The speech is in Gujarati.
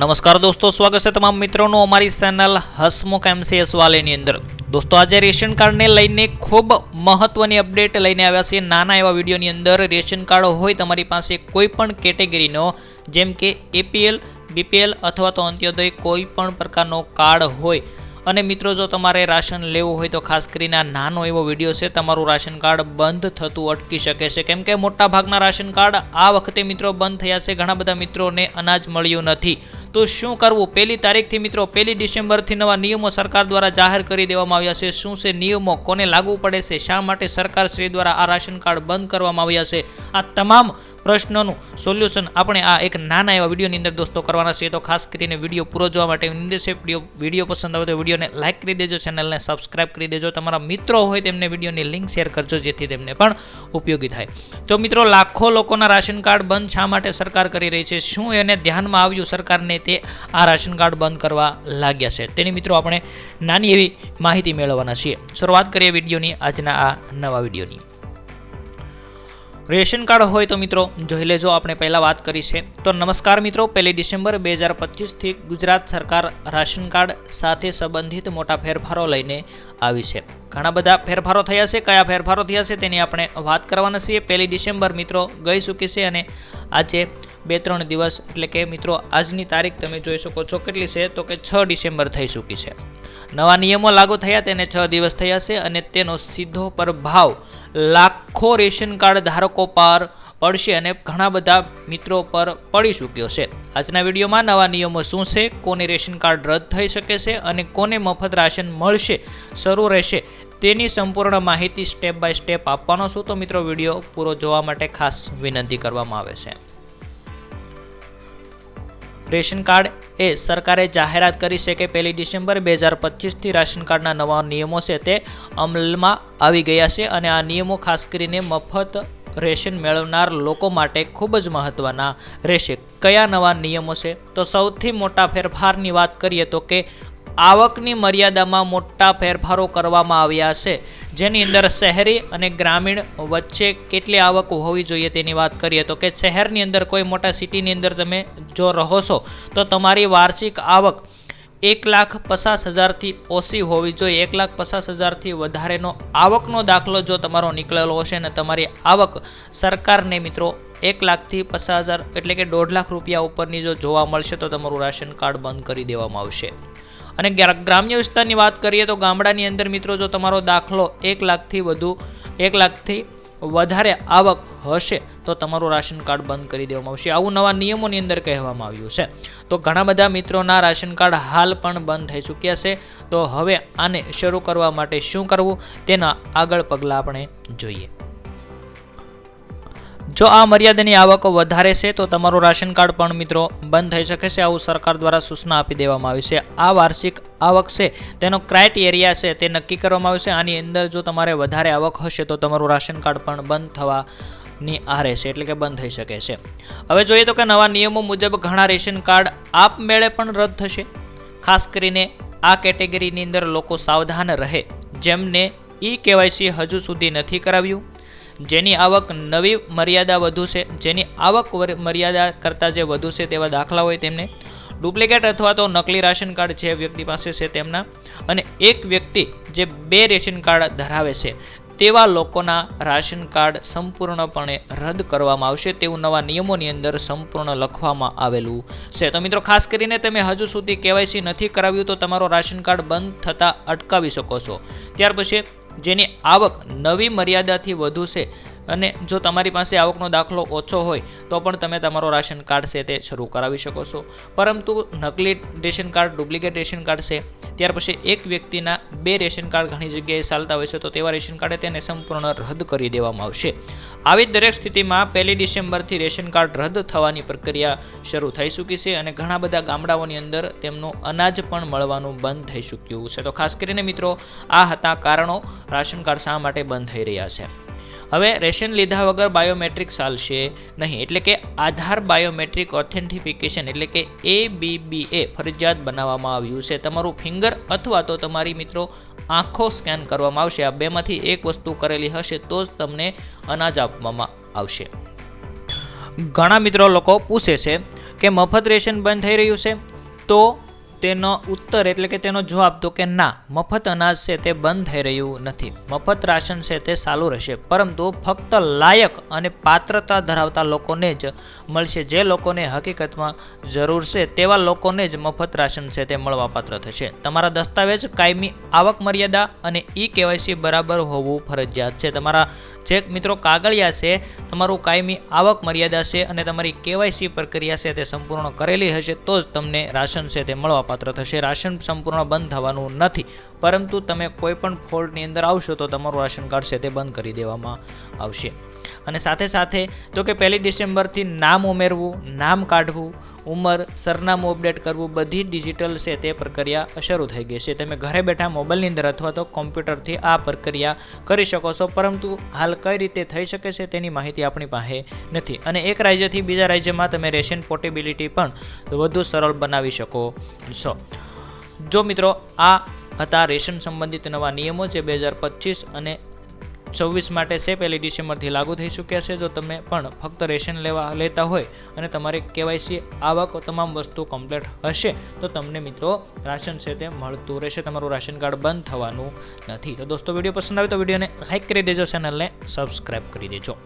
નમસ્કાર દોસ્તો, સ્વાગત છે તમામ મિત્રોનું અમારી ચેનલ હસમુખ એમસીએસ વાલેની અંદર. દોસ્તો, આજે રેશન કાર્ડને લઈને ખૂબ મહત્વની અપડેટ લઈને આવ્યા છીએ. નાના એવા વિડીયોની અંદર રેશન કાર્ડ હોય તમારી પાસે કોઈ પણ કેટેગરીનો, જેમ કે એપીએલ બીપીએલ અથવા તો અંત્યોદય કોઈ પણ પ્રકારનો કાર્ડ હોય. અને મિત્રો, જો તમારે રાશન લેવું હોય તો ખાસ કરીને આ નાનો એવો વીડિયો છે. તમારું રાશન કાર્ડ બંધ થતું અટકી શકે છે. કેમ કે મોટાભાગના રાશન કાર્ડ આ વખતે મિત્રો બંધ થયા છે. ઘણા બધા મિત્રોને અનાજ મળ્યું નથી. તો શું કરવું? પહેલી તારીખથી મિત્રો, પહેલી ડિસેમ્બરથી નવા નિયમો સરકાર દ્વારા જાહેર કરી દેવામાં આવ્યા છે. શું છે નિયમો? કોને લાગુ પડે છે? શા માટે સરકાર શ્રી દ્વારા આ રાશન કાર્ડ બંધ કરવામાં આવ્યા છે? આ તમામ પ્રશ્નોનું સોલ્યુશન આપણે આ એક નાના એવા વિડીયોની અંદર દોસ્તો કરવાના છે તો ખાસ કરીને વીડિયો પૂરો જોવા માટે નિર્દેશે વીડિયો પસંદ આવે તો વિડીયોને લાઇક કરી દેજો ચેનલને સબસ્ક્રાઇબ કરી દેજો. તમારા મિત્રો હોય તેમને વિડીયોની લિંક શેર કરજો, જેથી તેમને પણ ઉપયોગી થાય. તો મિત્રો, લાખો લોકોના રાશન કાર્ડ બંધ શા માટે સરકાર કરી રહી છે? શું એને ધ્યાનમાં આવ્યું સરકારને તે આ રાશન કાર્ડ બંધ કરવા લાગ્યા છે? તેની મિત્રો, આપણે નાની એવી માહિતી મેળવવાના છીએ. શરૂઆત કરીએ વિડીયોની, આજના આ નવા વિડીયોની. રેશન કાર્ડ હોય તો મિત્રો, જોઈ લેજો, આપણે પહેલાં વાત કરી છે. તો નમસ્કાર મિત્રો, પહેલી ડિસેમ્બર બે હજાર પચીસથી ગુજરાત સરકાર રાશન કાર્ડ સાથે સંબંધિત મોટા ફેરફારો લઈને આવી છે. ઘણા બધા ફેરફારો થયા છે. કયા ફેરફારો થયા છે તેની આપણે વાત કરવાના છીએ. પહેલી ડિસેમ્બર મિત્રો ગઈ ચૂકી છે અને આજે બે ત્રણ દિવસ, એટલે કે મિત્રો, આજની તારીખ તમે જોઈ શકો છો કેટલી છે, તો કે છ ડિસેમ્બર થઈ ચૂકી છે. નવા નિયમો લાગુ થયા, તેને છ દિવસ થયા છે, અને તેનો સીધો પ્રભાવ લાખો રેશન કાર્ડ ધારકો પર પડશે અને ઘણા બધા મિત્રો પર પડી ચૂક્યો છે. આજના વિડીયોમાં નવા નિયમો શું છે, કોને રેશન કાર્ડ રદ થઈ શકે છે, અને કોને મફત રાશન મળશે, શરૂ રહેશે, તેની સંપૂર્ણ માહિતી સ્ટેપ બાય સ્ટેપ આપવાનો છું. તો મિત્રો, વીડિયો પૂરો જોવા માટે ખાસ વિનંતી કરવામાં આવે છે. રેશન કાર્ડ એ સરકારે જાહેરાત કરી છે કે પહેલી ડિસેમ્બર બે હજાર પચીસથી રાશન કાર્ડના નવા નિયમો છે તે અમલમાં આવી ગયા છે અને આ નિયમો ખાસ કરીને મફત રેશન મેળવનાર લોકો માટે ખૂબ જ મહત્ત્વના રહેશે. કયા નવા નિયમો છે? તો સૌથી મોટા ફેરફારની વાત કરીએ તો કે આવકની મર્યાદામાં મોટા ફેરફારો કરવામાં આવ્યા છે. જેની અંદર શહેરી અને ગ્રામીણ વચ્ચે કેટલી આવક હોવી જોઈએ તેની વાત કરીએ તો કે શહેરની અંદર કોઈ મોટા સિટીની અંદર તમે જો રહો છો, તો તમારી વાર્ષિક આવક એક લાખ પચાસ હજારથી ઓછી હોવી જોઈએ. એક લાખ પચાસ હજારથી વધારેનો આવકનો દાખલો જો તમારો નીકળેલો હશે અને તમારી આવક સરકારને મિત્રો એક લાખથી પચાસ હજાર એટલે કે દોઢ લાખ રૂપિયા ઉપરની જો જોવા મળશે તો તમારું રાશન કાર્ડ બંધ કરી દેવામાં આવશે. અને ગ્રા- ગ્રામ્ય વિસ્તારની વાત કરીએ તો ગામડાની અંદર મિત્રો જો તમારો દાખલો એક લાખથી વધુ, એક લાખથી વધારે આવક હશે, તો તમારું રાશન કાર્ડ બંધ કરી દેવામાં આવશે. આવું નવા નિયમોની અંદર કહેવામાં આવ્યું છે. તો ઘણા બધા મિત્રોના રાશન કાર્ડ હાલ પણ બંધ થઈ ચૂક્યા છે. તો હવે આને શરૂ કરવા માટે શું કરવું તેના આગળ પગલાં આપણે જોઈએ. જો આ મર્યાદાની આવકો વધારે છે, તો તમારું રાશન કાર્ડ પણ મિત્રો બંધ થઈ શકે છે. આવું સરકાર દ્વારા સૂચના આપી દેવામાં આવી છે. આ વાર્ષિક આવક છે, તેનો ક્રાઇટેરિયા છે, તે નક્કી કરવામાં આવશે આની અંદર જો તમારે વધારે આવક હશે, તો તમારું રાશન કાર્ડ પણ બંધ થવાની આ રહેશે એટલે કે બંધ થઈ શકે છે. હવે જોઈએ તો કે નવા નિયમો મુજબ ઘણા રેશન કાર્ડ આપમેળે પણ રદ થશે. ખાસ કરીને આ કેટેગરીની અંદર લોકો સાવધાન રહે. જેમને ઈ કેવાયસી હજુ સુધી નથી કરાવ્યું. જેની આવક નવી મર્યાદા વધુ છે, જેની આવક મર્યાદા કરતાં જે વધુ છે તેવા દાખલા હોય તેમને ડુપ્લિકેટ અથવા તો નકલી રાશન કાર્ડ જે વ્યક્તિ પાસે છે તેમના અને એક વ્યક્તિ જે બે રેશન કાર્ડ ધરાવે છે, તેવા લોકોના રાશન કાર્ડ સંપૂર્ણપણે રદ કરવામાં આવશે. તેવું નવા નિયમોની અંદર સંપૂર્ણ લખવામાં આવેલું છે. તો મિત્રો, ખાસ કરીને તમે હજુ સુધી કેવાયસી નથી કરાવ્યું તો તમારો રાશન કાર્ડ બંધ થતાં અટકાવી શકો છો. ત્યાર પછી જેની આવક નવી મર્યાદાથી વધુ છે. અને જો તમારી પાસે આવકનો દાખલો ઓછો હોય, તો પણ તમે તમારો રાશન કાર્ડ છે તે શરૂ કરાવી શકો છો. પરંતુ નકલી ration card, duplicate ration card છે. ત્યાર પછી એક વ્યક્તિના બે રેશન કાર્ડ ઘણી જગ્યાએ ચાલતા હોય છે, તો તેવા રેશન કાર્ડે તેને સંપૂર્ણ રદ કરી દેવામાં આવશે. આવી જ દરેક સ્થિતિમાં પહેલી ડિસેમ્બરથી રેશન કાર્ડ રદ થવાની પ્રક્રિયા શરૂ થઈ ચૂકી છે અને ઘણા બધા ગામડાઓની અંદર તેમનું અનાજ પણ મળવાનું બંધ થઈ ચૂક્યું છે. તો ખાસ કરીને મિત્રો, આ હતા કારણો. રાશન કાર્ડ શા માટે બંધ થઈ રહ્યા છે? હવે રેશન લીધા વગર બાયોમેટ્રિક ચાલશે નહીં. એટલે કે આધાર બાયોમેટ્રિક ઓથેન્ટિફિકેશન એટલે કે એ એ ફરજિયાત બનાવવામાં આવ્યું છે. તમારું ફિંગર અથવા તો તમારી મિત્રો આંખો સ્કેન કરવામાં આવશે. આ બેમાંથી એક વસ્તુ કરેલી હશે તો જ તમને અનાજ આપવામાં આવશે. ઘણા મિત્રો લોકો પૂછે છે કે મફત રેશન બંધ થઈ રહ્યું છે? તો તેનો ઉત્તર એટલે કે તેનો જવાબ તો કે ના. મફત અનાજ છે તે બંધ થઈ રહ્યું નથી. મફત રાશન છે તે ચાલુ રહેશે. પરંતુ ફક્ત લાયક અને પાત્રતા ધરાવતા લોકોને જ મળશે. જે લોકોને હકીકતમાં જરૂર છે તેવા લોકોને જ મફત રાશન છે તે મળવાપાત્ર થશે. તમારા દસ્તાવેજ, કાયમી આવક મર્યાદા અને ઈ કેવાયસી બરાબર હોવું ફરજિયાત છે. તમારા જે મિત્રો કાગળિયા છે, તમારું કાયમી આવક મર્યાદા છે અને તમારી કેવાયસી પ્રક્રિયા છે તે સંપૂર્ણ કરેલી હશે તો જ તમને રાશન છે તે મળવાપાત્ર થશે. રાશન સંપૂર્ણ બંધ થવાનું નથી. પરંતુ તમે કોઈ પણ ફોલ્ટની અંદર આવશો તો તમારું રાશન કાર્ડ છે તે બંધ કરી દેવામાં આવશે. અને સાથે સાથે તો કે પહેલી ડિસેમ્બરથી નામ ઉમેરવું, નામ કાઢવું ઉંમર, સરનામું અપડેટ કરવું બધી ડિજિટલ છે તે પ્રક્રિયા શરૂ થઈ ગઈ છે. તમે ઘરે બેઠા મોબાઈલની અંદર અથવા તો કોમ્પ્યુટરથી આ પ્રક્રિયા કરી શકો છો. પરંતુ હાલ કઈ રીતે થઈ શકે છે તેની માહિતી આપણી પાસે નથી. અને એક રાજ્યથી બીજા રાજ્યમાં તમે રેશન પોર્ટેબિલિટી પણ વધુ સરળ બનાવી શકો છો. જો મિત્રો, આ હતા રેશન સંબંધિત નવા નિયમો જે બે હજાર પચીસ અને છવ્વીસ માટે છે પહેલી ડિસેમ્બરથી લાગુ થઈ ચૂક્યા છે. જો તમે પણ ફક્ત રેશન લેવા લેતા હોય અને તમારી કેવાયસી આવક તમામ વસ્તુ કમ્પ્લીટ હશે, તો તમને મિત્રો રાશન છે તે મળતું રહેશે. તમારું રાશન કાર્ડ બંધ થવાનું નથી. તો દોસ્તો, વીડિયો પસંદ આવે તો વિડીયોને લાઇક કરી દેજો, ચેનલને સબસ્ક્રાઈબ કરી દેજો.